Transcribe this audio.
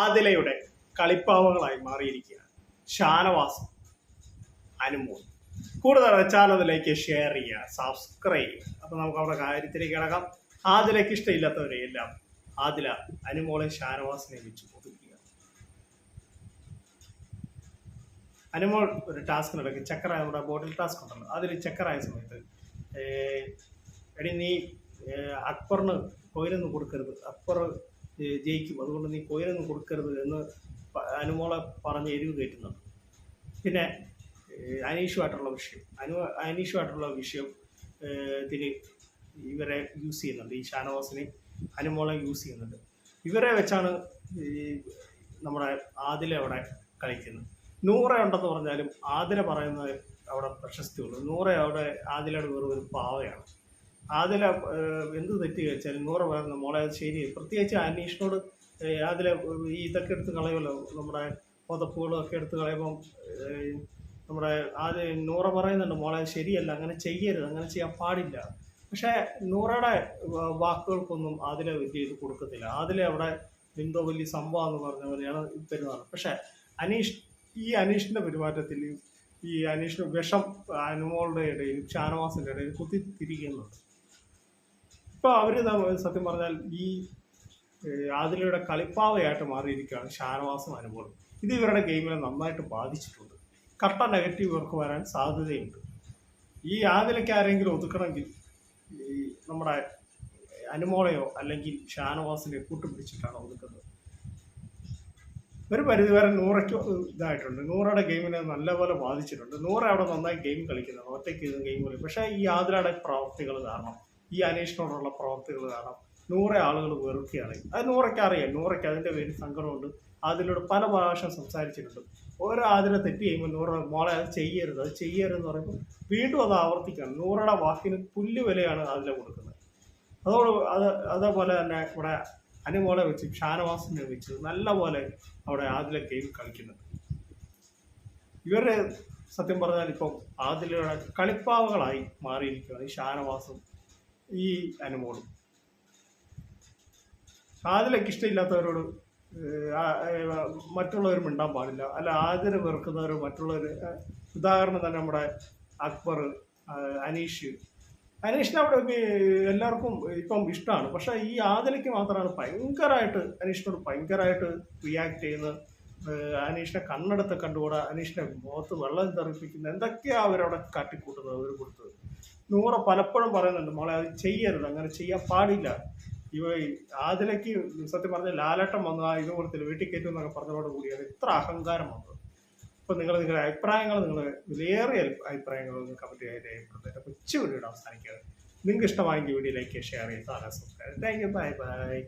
ആദിലയുടെ കളിപ്പാവകളായി മാറിയിരിക്കുകയാണ്. ഷാനവാസം അനുമോൾ കൂടുതൽ ചാനലിലേക്ക് ഷെയർ ചെയ്യുക സബ്സ്ക്രൈബ് ചെയ്യുക. അപ്പോൾ നമുക്ക് അവിടെ കാര്യത്തിലേക്ക് കിടക്കാം. ആദിലയ്ക്ക് ഇഷ്ടമില്ലാത്തവരെ എല്ലാം ആദില അനുമോളെ ഷാനവാസിനെ വെച്ച് ഒതുക്കുക അനുമോൾ ഒരു ടാസ്കിനിടയ്ക്ക് ചക്കറായ നമ്മുടെ ബോട്ടിൽ ടാസ്ക് ഉണ്ടല്ലോ. അതിൽ ചക്കറായ സമയത്ത് എടി നീ അക്ബറിന് കോയിലൊന്നും കൊടുക്കരുത്. അക്ബർ ജയിക്കും. അതുകൊണ്ട് നീ കോയിലൊന്നും കൊടുക്കരുത് എന്ന് അനുമോളെ പറഞ്ഞ് എരിവ് കയറ്റുന്നുണ്ട് പിന്നെ അനീഷുമായിട്ടുള്ള വിഷയം. അനു അനീഷുമായിട്ടുള്ള വിഷയം ത്തിന് ഇവരെ യൂസ് ചെയ്യുന്നുണ്ട്. ഈ ഷാനവാസിനെ അനുമോളെ യൂസ് ചെയ്യുന്നുണ്ട്. ഇവരെ വെച്ചാണ് ഈ നമ്മുടെ ആദില അവിടെ കളിക്കുന്നത്. നൂറ ഉണ്ടെന്ന് പറഞ്ഞാലും ആദില പറയുന്നത് അവിടെ പ്രശസ്തിയുള്ളൂ. നൂറ അവിടെ ആദിലയുടെ വെറും ഒരു പാവയാണ്. ആദില എന്ത് തെറ്റ് കഴിച്ചാലും നൂറ് പറയുന്ന മോളെ അത് ശരി. പ്രത്യേകിച്ച് ഏഹ്, ആദില ഈ ഇതൊക്കെ എടുത്ത് കളയുമല്ലോ നമ്മുടെ പുതപ്പുകളും ഒക്കെ എടുത്ത് കളയുമ്പം നമ്മുടെ ആദ്യം നൂറ പറയുന്നുണ്ട് മോളെ ശരിയല്ല അങ്ങനെ ചെയ്യരുത് അങ്ങനെ ചെയ്യാൻ പാടില്ല. പക്ഷേ നൂറയുടെ വാക്കുകൾക്കൊന്നും ആദില വലിയ ഇത് കൊടുക്കത്തില്ല. ആദില അവിടെ എന്തോ വലിയ സംഭവം എന്ന് പറഞ്ഞ പോലെയാണ് പെരുമാറുന്നത്. പക്ഷേ അനീഷ് ഈ അനീഷിന്റെ പെരുമാറ്റത്തിൽ ഈ അനീഷിന് വിഷം അനുമോളുടെ ഇടയിലും ഷാനവാസിന്റെ ഇടയിൽ കുത്തി തിരിക്കുന്നുണ്ട് ഇപ്പൊ അവർ തമ്മിൽ സത്യം പറഞ്ഞാൽ ഈ ആദിലയുടെ കളിപ്പാവയായിട്ട് മാറിയിരിക്കുകയാണ് ഷാനവാസും അനുഭവം ഇത് ഇവരുടെ ഗെയിമിനെ നന്നായിട്ട് ബാധിച്ചിട്ടുണ്ട്. കട്ട നെഗറ്റീവ് ഇവർക്ക് വരാൻ സാധ്യതയുണ്ട്. ഈ ആദിലയ്ക്ക് ആരെങ്കിലും ഒതുക്കണമെങ്കിൽ ഈ നമ്മുടെ അനുമോളയോ അല്ലെങ്കിൽ ഷാനവാസിനെ കൂട്ടുപിടിച്ചിട്ടാണ് ഒതുക്കുന്നത്. ഒരു പരിധിവരെ നൂറയ്ക്ക് ഇതായിട്ടുണ്ട്. നൂറയുടെ ഗെയിമിനെ നല്ലപോലെ ബാധിച്ചിട്ടുണ്ട്. നൂറ അവിടെ നന്നായി ഗെയിം കളിക്കുന്നത് ഒറ്റയ്ക്ക് ഗെയിം കളിക്കും പക്ഷേ ഈ ആതിരയുടെ പ്രവർത്തികൾ കാരണം ഈ അനീഷിനോടുള്ള പ്രവർത്തികൾ കാരണം നൂറെ ആളുകൾ വെറുക്കുകയാണ്. അത് നൂറയ്ക്ക് അറിയാം. നൂറയ്ക്ക് അതിന്റെ പേരിൽ സങ്കടമുണ്ട്. അതിലൂടെ പല പ്രാവശ്യം സംസാരിച്ചിട്ടുണ്ട്. ഓരോ ആതിരെ തെറ്റ് ചെയ്യുമ്പോൾ നൂറ മോളെ അത് ചെയ്യരുത് അത് ചെയ്യരുതെന്ന് പറയുമ്പോൾ വീണ്ടും അത് ആവർത്തിക്കുകയാണ്. നൂറയുടെ വാക്കിന് പുല്ല് വിലയാണ് അതിൽ കൊടുക്കുന്നത്. അതോട് അത് അതേപോലെ തന്നെ ഇവിടെ അനുമോളെ വെച്ച് ഷാനവാസിനെ വെച്ച് നല്ല പോലെ അവിടെ ആദില ഗെയിം കളിക്കുന്നുണ്ട് ഇവരുടെ സത്യം പറഞ്ഞാൽ ഇപ്പം ആദിലയുടെ കളിപ്പാവകളായി മാറിയിരിക്കുകയാണ് ഈ ഷാനവാസും ഈ അനുമോളും ആദിലയ്ക്ക് ഇഷ്ടമില്ലാത്തവരോട് മറ്റുള്ളവർ മിണ്ടാൻ പാടില്ല. അല്ല ആദരം വെറുക്കുന്നവർ മറ്റുള്ളവർ ഉദാഹരണം തന്നെ നമ്മുടെ അക്ബർ അനീഷ്. അനീഷിനെ അവിടെ എല്ലാവർക്കും ഇപ്പം ഇഷ്ടമാണ് പക്ഷേ ഈ ആദിലയ്ക്ക് മാത്രമാണ് ഭയങ്കരമായിട്ട് അനീഷിനോട് ഭയങ്കരമായിട്ട് റിയാക്ട് ചെയ്യുന്നത്. അനീഷിനെ കണ്ണെടുത്ത് കണ്ടുകൂടാ? അനീഷിനെ മുഖത്ത് വെള്ളം തെറിപ്പിക്കുന്ന എന്തൊക്കെയാ അവരവിടെ കാട്ടിക്കൂട്ടുന്നത് അവർ കൊടുത്തത്? നൂറ പലപ്പോഴും പറയുന്നുണ്ട് മോളെ അത് ചെയ്യരുത് അങ്ങനെ ചെയ്യാൻ പാടില്ല. ഇവ അതിലേക്ക് സത്യം പറഞ്ഞ ലാലട്ടം വന്നു ആ ഇത് കൊടുത്തില്ല വീട്ടിൽ കയറ്റും എന്നൊക്കെ പറഞ്ഞതോട് കൂടിയാണ് ഇത്ര അഹങ്കാരം വന്നത് അപ്പോൾ നിങ്ങൾ നിങ്ങളുടെ അഭിപ്രായങ്ങൾ നിങ്ങൾ വിലയേറിയ അഭിപ്രായങ്ങൾ നിങ്ങൾക്ക് കമന്റ് ചെയ്ത് രേഖപ്പെടുത്തുക അപ്പോൾ ഉച്ച വീഡിയോ അവസാനിക്കുന്നത് നിങ്ങൾക്ക് ഇഷ്ടമായെങ്കിൽ വീഡിയോ ലൈക്ക് ഷെയർ ചെയ്ത് subscribe thank you bye bye